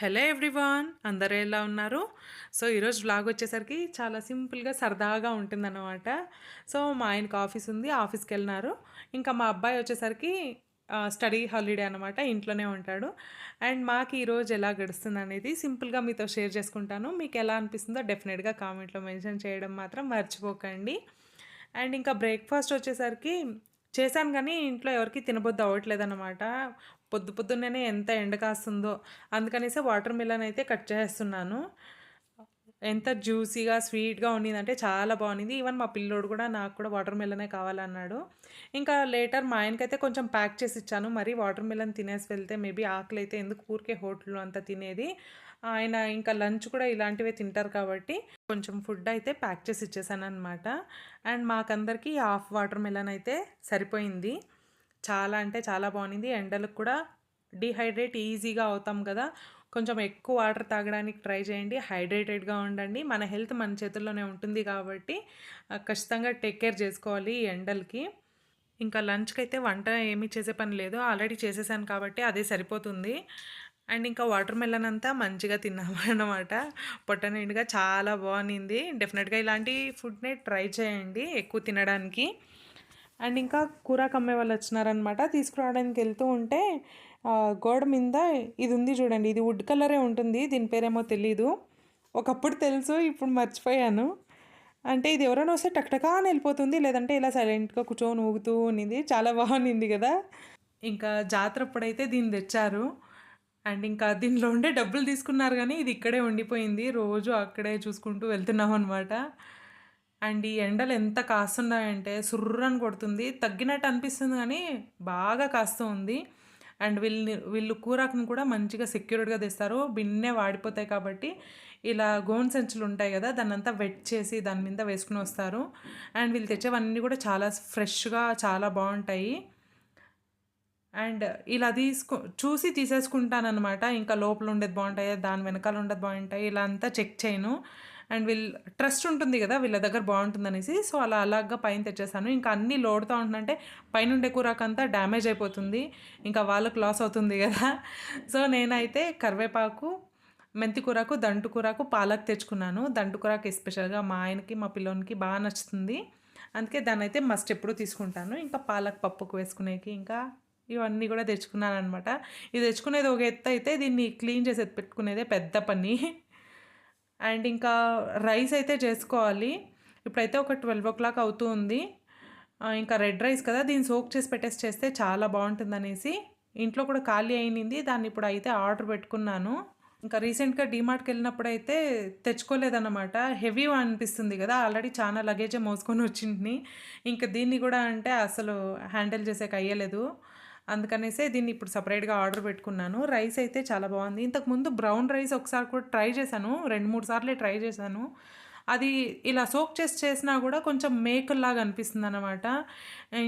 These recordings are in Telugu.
హలో ఎవ్రీవాన్ అందరూ ఎలా ఉన్నారు? సో ఈరోజు బ్లాగ్ వచ్చేసరికి చాలా సింపుల్గా సరదాగా ఉంటుందన్నమాట. సో మా ఆయనకు ఆఫీస్ ఉంది ఆఫీస్కి వెళ్ళినారు. ఇంకా మా అబ్బాయి వచ్చేసరికి స్టడీ హాలిడే అనమాట ఇంట్లోనే ఉంటాడు. అండ్ మాకు ఈరోజు ఎలా గడుస్తుంది అనేది సింపుల్గా మీతో షేర్ చేసుకుంటాను. మీకు ఎలా అనిపిస్తుందో డెఫినెట్గా కామెంట్లో మెన్షన్ చేయడం మాత్రం మర్చిపోకండి. అండ్ ఇంకా బ్రేక్ఫాస్ట్ వచ్చేసరికి చేశాను కానీ ఇంట్లో ఎవరికి తినబొద్దు అవ్వట్లేదు అనమాట పొద్దు పొద్దున్నే ఎంత ఎండ కాస్తుందో అందుకనేసి వాటర్ మిలన్ అయితే కట్ చేస్తున్నాను. ఎంత జ్యూసీగా స్వీట్గా ఉండిందంటే చాలా బాగుంది ఈవెన్ మా పిల్లోడు కూడా నాకు కూడా వాటర్ మిలనే కావాలన్నాడు. ఇంకా లేటర్ మా ఆయనకైతే కొంచెం ప్యాక్ చేసి ఇచ్చాను. మరి వాటర్ మిలన్ తినేసి వెళ్తే మేబీ ఆకలి అయితే ఎందుకు? ఊరికే హోటల్లో అంతా తినేది. ఆయన ఇంకా లంచ్ కూడా ఇలాంటివే తింటారు కాబట్టి కొంచెం ఫుడ్ అయితే ప్యాక్ చేసి ఇచ్చేసాను అనమాట అండ్ మాకందరికీ హాఫ్ వాటర్ మిలన్ అయితే సరిపోయింది. చాలా అంటే చాలా బాగుంది ఎండలకు కూడా డిహైడ్రేట్ ఈజీగా అవుతాం కదా. కొంచెం ఎక్కువ వాటర్ తాగడానికి ట్రై చేయండి. హైడ్రేటెడ్గా ఉండండి. మన హెల్త్ మన చేతుల్లోనే ఉంటుంది కాబట్టి ఖచ్చితంగా టేక్ కేర్ చేసుకోవాలి ఈ ఎండలకి. ఇంకా లంచ్కి అయితే వంట ఏమీ చేసే పని లేదు. ఆల్రెడీ చేసేసాను కాబట్టి అదే సరిపోతుంది. అండ్ ఇంకా వాటర్ మెలన్ అంతా మంచిగా తిన్నాము అన్నమాట. పొట్ట నిండుగా చాలా బాగుంది. డెఫినెట్గా ఇలాంటి ఫుడ్ని ట్రై చేయండి ఎక్కువ తినడానికి. అండ్ ఇంకా కూర కమ్మే వాళ్ళు వచ్చినారనమాట తీసుకురావడానికి వెళ్తూ ఉంటే గోడ మీద ఇది ఉంది చూడండి. ఇది వుడ్ కలరే ఉంటుంది. దీని పేరేమో తెలీదు. ఒకప్పుడు తెలుసు ఇప్పుడు మర్చిపోయాను. అంటే ఇది ఎవరైనా వస్తే టక్టకా అని వెళ్ళిపోతుంది. లేదంటే ఇలా సైలెంట్గా కూర్చొని ఊగుతూ ఉన్నింది. చాలా బాగుంది కదా. ఇంకా జాతర అప్పుడైతే దీన్ని తెచ్చారు. అండ్ ఇంకా దీనిలో ఉండే డబ్బులు తీసుకున్నారు కానీ ఇది ఇక్కడే ఉండిపోయింది. రోజు అక్కడే చూసుకుంటూ వెళ్తున్నాం అనమాట అండ్ ఈ ఎండలు ఎంత కాస్తున్నాయంటే సుర్రని కొడుతుంది. తగ్గినట్టు అనిపిస్తుంది కానీ బాగా కాస్తూ ఉంది. అండ్ వీళ్ళని వీళ్ళు కూరాకును కూడా మంచిగా సెక్యూర్డ్గా తెస్తారు. బిన్నే వాడిపోతాయి కాబట్టి ఇలా గోన్ సంచులు ఉంటాయి కదా దాన్ని అంతా వెట్ చేసి దాని మీద వేసుకుని వస్తారు. అండ్ వీళ్ళు తెచ్చేవన్నీ కూడా చాలా ఫ్రెష్గా చాలా బాగుంటాయి. అండ్ ఇలా తీసుకు చూసి తీసేసుకుంటానమాట ఇంకా లోపల ఉండేది బాగుంటాయి దాని వెనకాల ఉండేది బాగుంటాయి ఇలా అంతా చెక్ చేయను. అండ్ వీళ్ళు ట్రస్ట్ ఉంటుంది కదా వీళ్ళ దగ్గర బాగుంటుంది అనేసి సో అలా అలాగా పైన తెచ్చేసాను. ఇంకా అన్నీ లోడుతూ ఉంటుందంటే పైన ఉండే కూరకంతా డ్యామేజ్ అయిపోతుంది. ఇంకా వాళ్ళకు లాస్ అవుతుంది కదా. సో నేనైతే కరివేపాకు మెంతి కూరకు దంటు కూరకు పాలక్ తెచ్చుకున్నాను. దంటు కూరకు ఎస్పెషల్గా మా ఆయనకి మా పిల్లోనికి బాగా నచ్చుతుంది. అందుకే దాన్ని అయితే మస్ట్ ఎప్పుడు తీసుకుంటాను. ఇంకా పాలక్ పప్పుకు వేసుకునేకి ఇంకా ఇవన్నీ కూడా తెచ్చుకున్నాను అనమాట ఇది తెచ్చుకునేది ఒక ఎత్తు అయితే దీన్ని క్లీన్ చేసి పెట్టుకునేదే పెద్ద పని. అండ్ ఇంకా రైస్ అయితే చేసుకోవాలి. ఇప్పుడైతే ఒక ట్వెల్వ్ ఓ క్లాక్ అవుతూ ఉంది. ఇంకా రెడ్ రైస్ కదా దీన్ని సోక్ చేసి పెట్టేసి చేస్తే చాలా బాగుంటుంది అనేసి ఇంట్లో కూడా ఖాళీ అయినింది. దాన్ని ఇప్పుడు అయితే ఆర్డర్ పెట్టుకున్నాను. ఇంకా రీసెంట్గా డీమార్ట్కి వెళ్ళినప్పుడు అయితే తెచ్చుకోలేదన్నమాట. హెవీ అనిపిస్తుంది కదా ఆల్రెడీ చాలా లగేజే మోసుకొని వచ్చింది ఇంకా దీన్ని కూడా అంటే అసలు హ్యాండిల్ చేసేకి అయ్యలేదు. అందుకనేసి దీన్ని ఇప్పుడు సపరేట్గా ఆర్డర్ పెట్టుకున్నాను. రైస్ అయితే చాలా బాగుంది. ఇంతకుముందు బ్రౌన్ రైస్ ఒకసారి కూడా ట్రై చేశాను. రెండు మూడు సార్లే ట్రై చేశాను. అది ఇలా సోక్ చేసి చేసినా కూడా కొంచెం మేకల్లాగా అనిపిస్తుంది అనమాట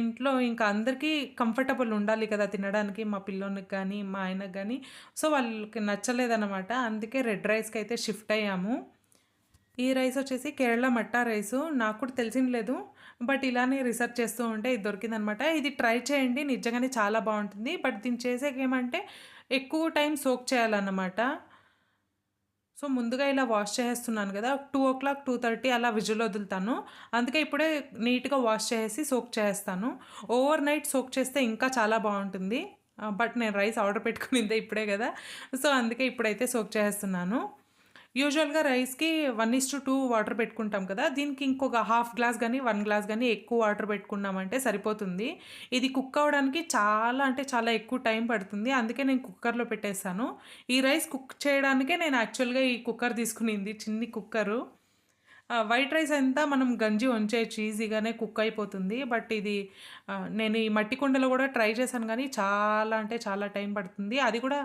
ఇంట్లో ఇంకా అందరికీ కంఫర్టబుల్ ఉండాలి కదా తినడానికి మా పిల్లోనికి కానీ మా ఆయనకు కానీ. సో వాళ్ళకి నచ్చలేదన్నమాట. అందుకే రెడ్ రైస్కి అయితే షిఫ్ట్ అయ్యాము. ఈ రైస్ వచ్చేసి కేరళ మట్టా రైసు. నాకు కూడా తెలిసింది లేదు. బట్ ఇలానే రీసెర్చ్ చేస్తూ ఉంటే ఇది దొరికిందనమాట. ఇది ట్రై చేయండి నిజంగానే చాలా బాగుంటుంది. బట్ దీన్ని చేసేకి ఏమంటే ఎక్కువ టైం సోక్ చేయాలన్నమాట. సో ముందుగా ఇలా వాష్ చేసేస్తున్నాను కదా two o'clock two thirty అలా విజులు వదులుతాను. అందుకే ఇప్పుడే నీట్గా వాష్ చేసేసి సోక్ చేస్తాను ఓవర్ నైట్ సోక్ చేస్తే ఇంకా చాలా బాగుంటుంది. బట్ నేను రైస్ ఆర్డర్ పెట్టుకునిందే ఇప్పుడే కదా. సో అందుకే ఇప్పుడైతే సోక్ చేస్తున్నాను యూజువల్గా రైస్కి one is to two water పెట్టుకుంటాం కదా దీనికి ఇంకొక హాఫ్ గ్లాస్ కానీ వన్ గ్లాస్ కానీ ఎక్కువ వాటర్ పెట్టుకున్నామంటే సరిపోతుంది. ఇది కుక్ అవ్వడానికి చాలా అంటే చాలా ఎక్కువ టైం పడుతుంది. అందుకే నేను కుక్కర్లో పెట్టేస్తాను ఈ రైస్ కుక్ చేయడానికే నేను యాక్చువల్గా ఈ కుక్కర్ తీసుకునింది చిన్ని కుక్కరు. వైట్ రైస్ అంతా మనం గంజి వంచేయచ్చు ఈజీగానే కుక్ అయిపోతుంది. బట్ ఇది నేను ఈ మట్టి కుండలో కూడా ట్రై చేశాను కానీ చాలా అంటే చాలా టైం పడుతుంది. అది కూడా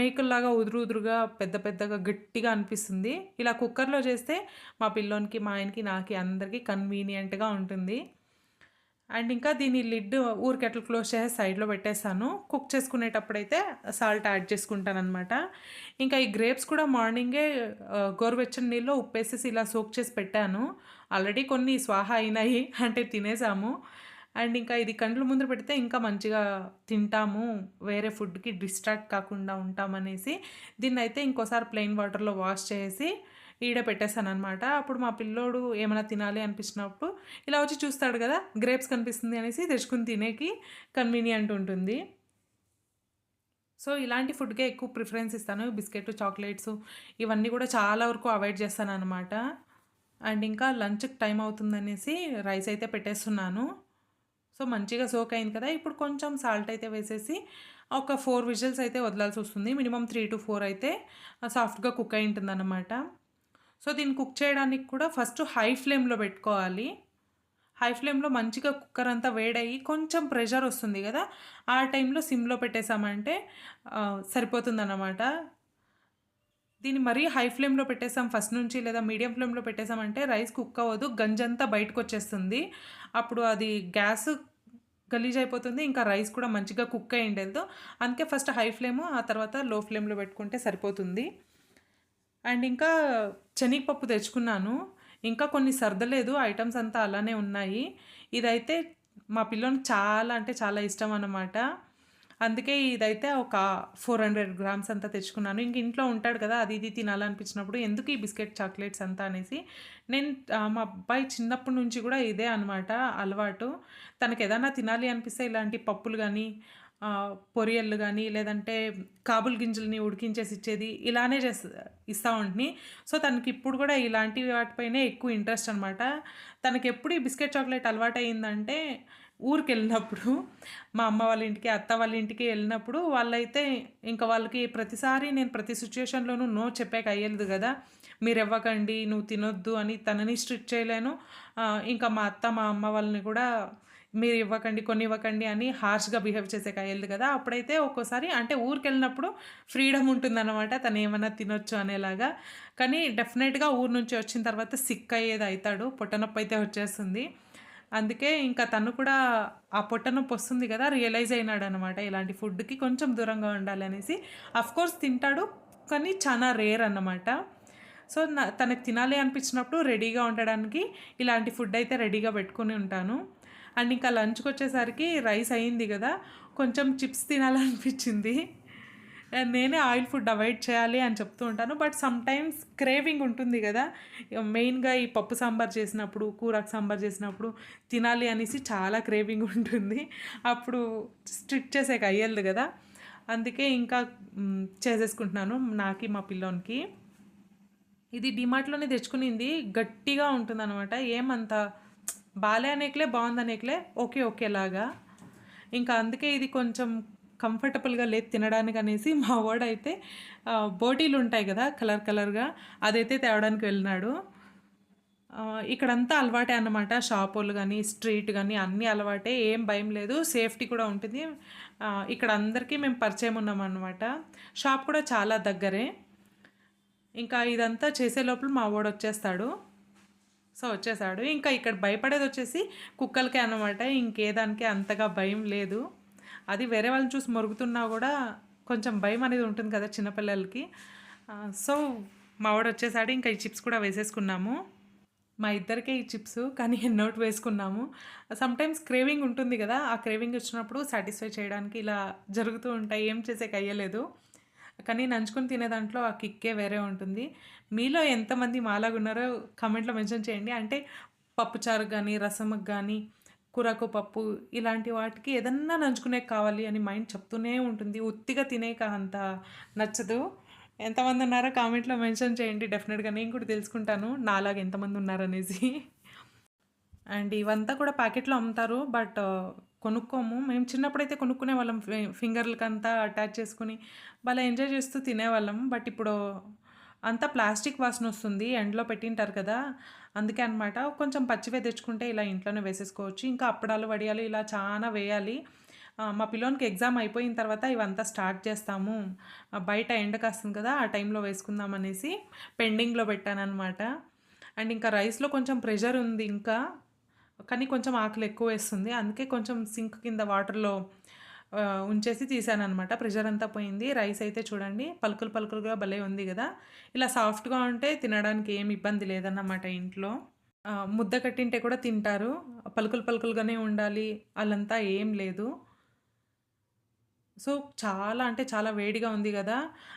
మేకల్లాగా ఉదురు ఉదురుగా పెద్ద పెద్దగా గట్టిగా అనిపిస్తుంది. ఇలా కుక్కర్లో చేస్తే మా పిల్లోనికి మా ఆయనకి నాకు అందరికీ కన్వీనియంట్గా ఉంటుంది. అండ్ ఇంకా దీని లిడ్ ఊరికెట్లు క్లోజ్ చేసి సైడ్లో పెట్టేసాను కుక్ చేసుకునేటప్పుడైతే సాల్ట్ యాడ్ చేసుకుంటాను అనమాట ఇంకా ఈ గ్రేప్స్ కూడా మార్నింగే గోరువెచ్చని నీళ్ళు ఉప్పేసేసి ఇలా సోక్ చేసి పెట్టాను. ఆల్రెడీ కొన్ని స్వాహ అయినాయి అంటే తినేసాము. అండ్ ఇంకా ఇది కండ్ల ముందర పెడితే ఇంకా మంచిగా తింటాము. వేరే ఫుడ్‌కి డిస్ట్రాక్ట్ కాకుండా ఉంటామనేసి దీన్నయితే ఇంకోసారి ప్లెయిన్ వాటర్‌లో వాష్ చేసి ఈడ పెట్టేసాననమాట. అప్పుడు మా పిల్లోడు ఏమైనా తినాలి అనిపించినప్పుడు ఇలా వచ్చి చూస్తాడు కదా! గ్రేప్స్ కనిపిస్తుంది అనేసి తెచ్చుకుని తినేకి కన్వీనియంట్ ఉంటుంది. సో, ఇలాంటి ఫుడ్‌కే ఎక్కువ ప్రిఫరెన్స్ ఇస్తాను. బిస్కెట్, చాక్లెట్స్ ఇవన్నీ కూడా చాలా వరకు అవాయిడ్ చేస్తాననమాట. అండ్ ఇంకా లంచ్‌కి టైం అవుతుందనేసి రైస్ అయితే పెట్టేస్తున్నాను. సో, మంచిగా సోక్ అయింది కదా! ఇప్పుడు కొంచెం సాల్ట్ అయితే వేసేసి ఒక ఫోర్ విజిల్స్ అయితే వదలాల్సి వస్తుంది మినిమమ్ 3-4 అయితే సాఫ్ట్‌గా కుక్ అయి ఉంటుందన్నమాట. సో, దీన్ని కుక్ చేయడానికి కూడా ఫస్ట్ హై ఫ్లేమ్‌లో పెట్టుకోవాలి. హై ఫ్లేమ్‌లో మంచిగా కుక్కర్ అంతా వేడయ్యి కొంచెం ప్రెషర్ వస్తుంది కదా! ఆ టైంలో సిమ్‌లో పెట్టేసామంటే సరిపోతుందన్నమాట. దీన్ని మరీ హై ఫ్లేమ్‌లో పెట్టేసాం ఫస్ట్ నుంచి లేదా మీడియం ఫ్లేమ్‌లో పెట్టేసామంటే రైస్ కుక్ అవ్వదు. గంజంతా బయటకొచ్చేస్తుంది. అప్పుడు అది గ్యాస్ గలీజ్ అయిపోతుంది. ఇంకా రైస్ కూడా మంచిగా కుక్ అయ్యి అందుకే ఫస్ట్ హై ఫ్లేము ఆ తర్వాత లో ఫ్లేమ్‌లో పెట్టుకుంటే సరిపోతుంది. అండ్ ఇంకా శనగపప్పు తెచ్చుకున్నాను. ఇంకా కొన్ని సర్దలేదు. ఐటమ్స్ అంతా అలానే ఉన్నాయి. ఇదైతే మా పిల్లోనికి చాలా అంటే చాలా ఇష్టం అన్నమాట. అందుకే ఇదైతే ఒక 400 గ్రామ్స్ అంతా తెచ్చుకున్నాను. ఇంక ఇంట్లో ఉంటాడు కదా! అది ఇది తినాలనిపించినప్పుడు ఎందుకు ఈ బిస్కెట్, చాక్లెట్స్ అంతా అనేసి నేను మా అబ్బాయి చిన్నప్పటి నుంచి కూడా ఇదే అనమాట అలవాటు. తనకేదన్నా తినాలి అనిపిస్తే ఇలాంటి పప్పులు కానీ పొరియళ్ళు పొరియల్లు లేదంటే కాబుల్ గింజల్ని ఉడికించేసి ఇచ్చేది ఇలానే చేస్తా ఇస్తా ఉంటిని. సో, తనకి ఇప్పుడు కూడా ఇలాంటి వాటిపైనే ఎక్కువ ఇంట్రెస్ట్ అనమాట. తనకెప్పుడు ఈ బిస్కెట్, చాక్లెట్ అలవాటు అయిందంటే ఊరికి వెళ్ళినప్పుడు మా అమ్మ వాళ్ళ ఇంటికి, అత్త వాళ్ళ ఇంటికి వెళ్ళినప్పుడు వాళ్ళైతే ఇంకా వాళ్ళకి ప్రతిసారి నేను ప్రతి సిట్యుయేషన్‌లోనూ నో చెప్పేకి అయ్యేది మీరు ఇవ్వకండి నువ్వు తినొద్దు అని తనని స్ట్రిక్ట్ చేయలేను. ఇంకా మా అత్త, మా అమ్మ వాళ్ళని కూడా మీరు ఇవ్వకండి కొన్ని ఇవ్వకండి అని హార్ష్‌గా బిహేవ్ చేసే కాయలు కదా! అప్పుడైతే ఒక్కోసారి అంటే ఊరికెళ్ళినప్పుడు ఫ్రీడమ్ ఉంటుందనమాట. ఏమైనా తినొచ్చు అనేలాగా. కానీ డెఫినెట్‌గా ఊరు నుంచి వచ్చిన తర్వాత సిక్ అయ్యేది అవుతాడు పొట్ట అయితే వచ్చేస్తుంది. అందుకే ఇంకా తను కూడా ఆ పొట్ట నొప్పి వస్తుంది కదా! రియలైజ్ అయినాడనమాట. ఇలాంటి ఫుడ్‌కి కొంచెం దూరంగా ఉండాలనేసి. కోర్స్ తింటాడు. కానీ చాలా రేర్ అన్నమాట. సో, నా తనకి తినాలి అనిపించినప్పుడు రెడీగా ఉండడానికి ఇలాంటి ఫుడ్ అయితే రెడీగా పెట్టుకుని ఉంటాను. అండ్ ఇంకా లంచ్కి వచ్చేసరికి రైస్ అయింది కదా కొంచెం చిప్స్ తినాలనిపించింది. నేనే ఆయిల్ ఫుడ్ అవాయిడ్ చేయాలి అని చెప్తూ ఉంటాను. బట్ సమ్‌టైమ్స్ క్రేవింగ్ ఉంటుంది కదా మెయిన్‌గా ఈ పప్పు సాంబార్ చేసినప్పుడు, కూరకు సాంబార్ చేసినప్పుడు తినాలి అనేసి చాలా క్రేవింగ్ ఉంటుంది. అప్పుడు స్ట్రిక్ట్ చేసేకి అయ్యేది కదా అందుకే ఇంకా చేసేసుకుంటున్నాను నాకి, మా పిల్లోనికి. ఇది డీమార్ట్‌లోనే తెచ్చుకునింది. గట్టిగా ఉంటుందనమాట. ఏమంత బాలే అనేకలే బాగుంది అనేకలే ఓకే ఓకేలాగా. ఇంకా అందుకే ఇది కొంచెం కంఫర్టబుల్‌గా లేదు తినడానికనేసి మా వాడైతే బోటీలు ఉంటాయి కదా కలర్ కలర్‌గా అదైతే తేవడానికి వెళ్ళినాడు. ఇక్కడంతా అలవాటే అన్నమాట. షాపులు కానీ స్ట్రీట్ కానీ అన్నీ అలవాటే. ఏం భయం లేదు. సేఫ్టీ కూడా ఉంటుంది. ఇక్కడ అందరికీ మేము పరిచయం ఉన్నామనమాట. షాప్ కూడా చాలా దగ్గరే. ఇంకా ఇదంతా చేసే లోపల మా వాడు వచ్చేస్తాడు సో, వచ్చేసాడు. ఇంకా ఇక్కడ భయపడేది వచ్చేసి కుక్కలకే అన్నమాట. ఇంకే దానికి అంతగా భయం లేదు. అది వేరే వాళ్ళని చూసి మొరుగుతున్నా కూడా కొంచెం భయం అనేది ఉంటుంది కదా! చిన్నపిల్లలకి సో, మావాడు వచ్చేసాడు ఇంకా ఈ చిప్స్ కూడా వేసేసుకున్నాము. మా ఇద్దరికే ఈ చిప్స్. కానీ నోట్ వేసుకున్నాము. సమ్‌టైమ్స్ క్రేవింగ్ ఉంటుంది కదా ఆ క్రేవింగ్ వచ్చినప్పుడు సాటిస్ఫై చేయడానికి ఇలా జరుగుతూ ఉంటాయి. ఏం చేసేకి అయ్యలేదు. కానీ నంచుకొని తినే దాంట్లో ఆ కిక్కే వేరే ఉంటుంది. మీలో ఎంతమంది మాలాగా ఉన్నారో కామెంట్‌లో మెన్షన్ చేయండి. అంటే పప్పుచారు కానీ రసంకి కానీ కూరకు పప్పు ఇలాంటి వాటికి ఏదన్నా నంచుకునే కావాలి అని మైండ్ చెప్తూనే ఉంటుంది. ఉత్తిగా తినేక అంత నచ్చదు. ఎంతమంది ఉన్నారో కామెంట్‌లో మెన్షన్ చేయండి. డెఫినెట్గా నేను కూడా తెలుసుకుంటాను. నాలాగా ఎంతమంది ఉన్నారనేసి. అండ్ ఇవంతా కూడా ప్యాకెట్‌లో అమ్ముతారు. బట్ కొనుక్కోము. మేము చిన్నప్పుడైతే కొనుక్కునే వాళ్ళం ఫింగర్‌లకంతా అటాచ్ చేసుకొని భలే ఎంజాయ్ చేస్తూ తినేవాళ్ళం. బట్ ఇప్పుడు అంతా ప్లాస్టిక్ వాసన వస్తుంది ఎండలో పెట్టింటారు కదా! అందుకే అనమాట. కొంచెం పచ్చివే తెచ్చుకుంటే ఇలా ఇంట్లోనే వేసేసుకోవచ్చు. ఇంకా అప్పడాలు, వడియాలు ఇలా చాలా వేయాలి. మా పిల్లోనికి ఎగ్జామ్ అయిపోయిన తర్వాత ఇవంతా స్టార్ట్ చేస్తాము. బయట ఎండ కాస్తుంది కదా! ఆ టైంలో వేసుకుందాం అనేసి పెండింగ్‌లో పెట్టాననమాట. అండ్ ఇంకా రైస్‌లో కొంచెం ప్రెషర్ ఉంది ఇంకా. కానీ కొంచెం ఆకలి ఎక్కువేస్తుంది. అందుకే కొంచెం సింక్ కింద వాటర్‌లో ఉంచేసి ఉంచేసి తీసాననమాట. ప్రెషర్ అంతా పోయింది. రైస్ అయితే చూడండి పలుకులు పలుకులుగా భలే ఉంది కదా ఇలా సాఫ్ట్‌గా ఉంటే తినడానికి ఏమి ఇబ్బంది లేదన్నమాట ఇంట్లో. ముద్ద కట్టింటే కూడా తింటారు. పలుకులు పలుకులుగానే ఉండాలి అలంతా ఏం లేదు. సో, చాలా అంటే చాలా వేడిగా ఉంది కదా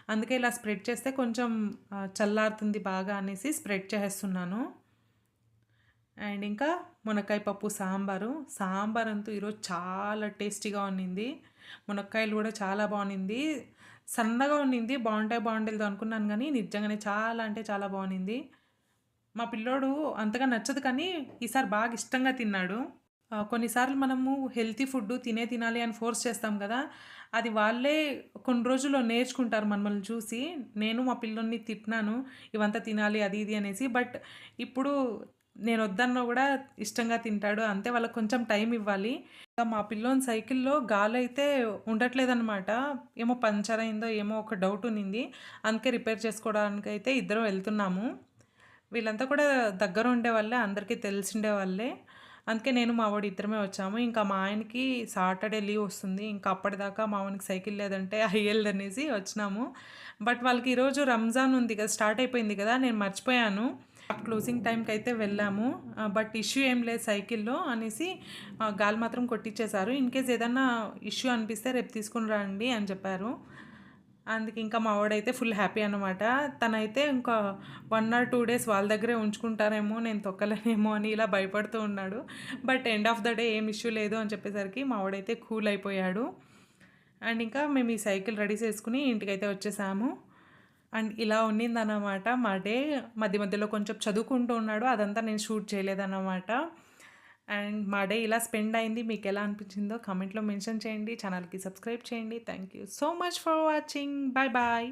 అందుకే ఇలా స్ప్రెడ్ చేస్తే కొంచెం చల్లారుతుంది బాగా అనేసి స్ప్రెడ్ చేస్తున్నాను అండ్ ఇంకా మునక్కాయ పప్పు సాంబారు. సాంబార్ అంతా ఈరోజు చాలా టేస్టీగా ఉన్నింది. మునక్కాయలు కూడా చాలా బాగుంది సన్నగా ఉన్నింది. బాగుంటాయి బాగుంటుంది అనుకున్నాను కానీ నిజంగానే చాలా అంటే చాలా బాగుంది మా పిల్లోడు అంతగా నచ్చదు కానీ, ఈసారి బాగా ఇష్టంగా తిన్నాడు. కొన్నిసార్లు మనము హెల్తీ ఫుడ్డు తినే తినాలి అని ఫోర్స్ చేస్తాం కదా అది వాళ్ళే కొన్ని రోజుల్లో నేర్చుకుంటారు మనమల్ని చూసి. నేను మా పిల్లోడిని తిట్టినాను. ఇవంతా తినాలి అది ఇది అనేసి. బట్ ఇప్పుడు నేను వద్దన్నా కూడా ఇష్టంగా తింటాడు. అంతే వాళ్ళకి కొంచెం టైం ఇవ్వాలి. మా పిల్లోని సైకిల్‌లో గాలి అయితే ఉండట్లేదనమాట. ఏమో పంచర్ అయిందో ఏమో ఒక డౌట్ ఉన్నింది. అందుకే రిపేర్ చేసుకోవడానికి అయితే ఇద్దరం వెళ్తున్నాము. వీళ్ళంతా కూడా దగ్గర ఉండే వాళ్ళే అందరికీ తెలిసిండే వాళ్ళే. అందుకే నేను మా వాడు ఇద్దరమే వచ్చాము. ఇంకా మా ఆయనకి సాటర్‌డే లీవ్ వస్తుంది. ఇంకా అప్పటిదాకా మా వానికి సైకిల్ లేదంటే అయ్యేల్దనేసి వచ్చినాము. బట్ వాళ్ళకి ఈరోజు రంజాన్ ఉంది కదా! స్టార్ట్ అయిపోయింది కదా! నేను మర్చిపోయాను. క్లోజింగ్ టైంకి అయితే వెళ్ళాము. బట్ ఇష్యూ ఏం లేదు సైకిల్‌లో అనేసి గాలి మాత్రం కొట్టిచ్చేసారు ఇన్ కేస్ ఏదన్నా ఇష్యూ అనిపిస్తే రేపు తీసుకొని రండి అని చెప్పారు. అందుకే ఇంకా మా వాడైతే ఫుల్ హ్యాపీ అనమాట. తనైతే ఇంకా వన్ ఆర్ టూ డేస్ వాళ్ళ దగ్గరే ఉంచుకుంటారేమో, నేను తొక్కలేనేమో అని ఇలా భయపడుతూ ఉన్నాడు. But end of the day ఏం ఇష్యూ లేదు అని చెప్పేసరికి మా వాడైతే కూల్ అయిపోయాడు. అండ్ ఇంకా మేము ఈ సైకిల్ రెడీ చేసుకుని ఇంటికైతే వచ్చేసాము. అండ్ ఇలా ఉన్నిందనమాట మా డే. మధ్య మధ్యలో కొంచెం చదువుకుంటూ ఉన్నాడు. అదంతా నేను షూట్ చేయలేదన్నమాట. అండ్ మా డే ఇలా స్పెండ్ అయింది. మీకు ఎలా అనిపించిందో కమెంట్లో మెన్షన్ చేయండి. ఛానల్‌కి సబ్స్క్రైబ్ చేయండి. Thank you so much for watching. Bye bye.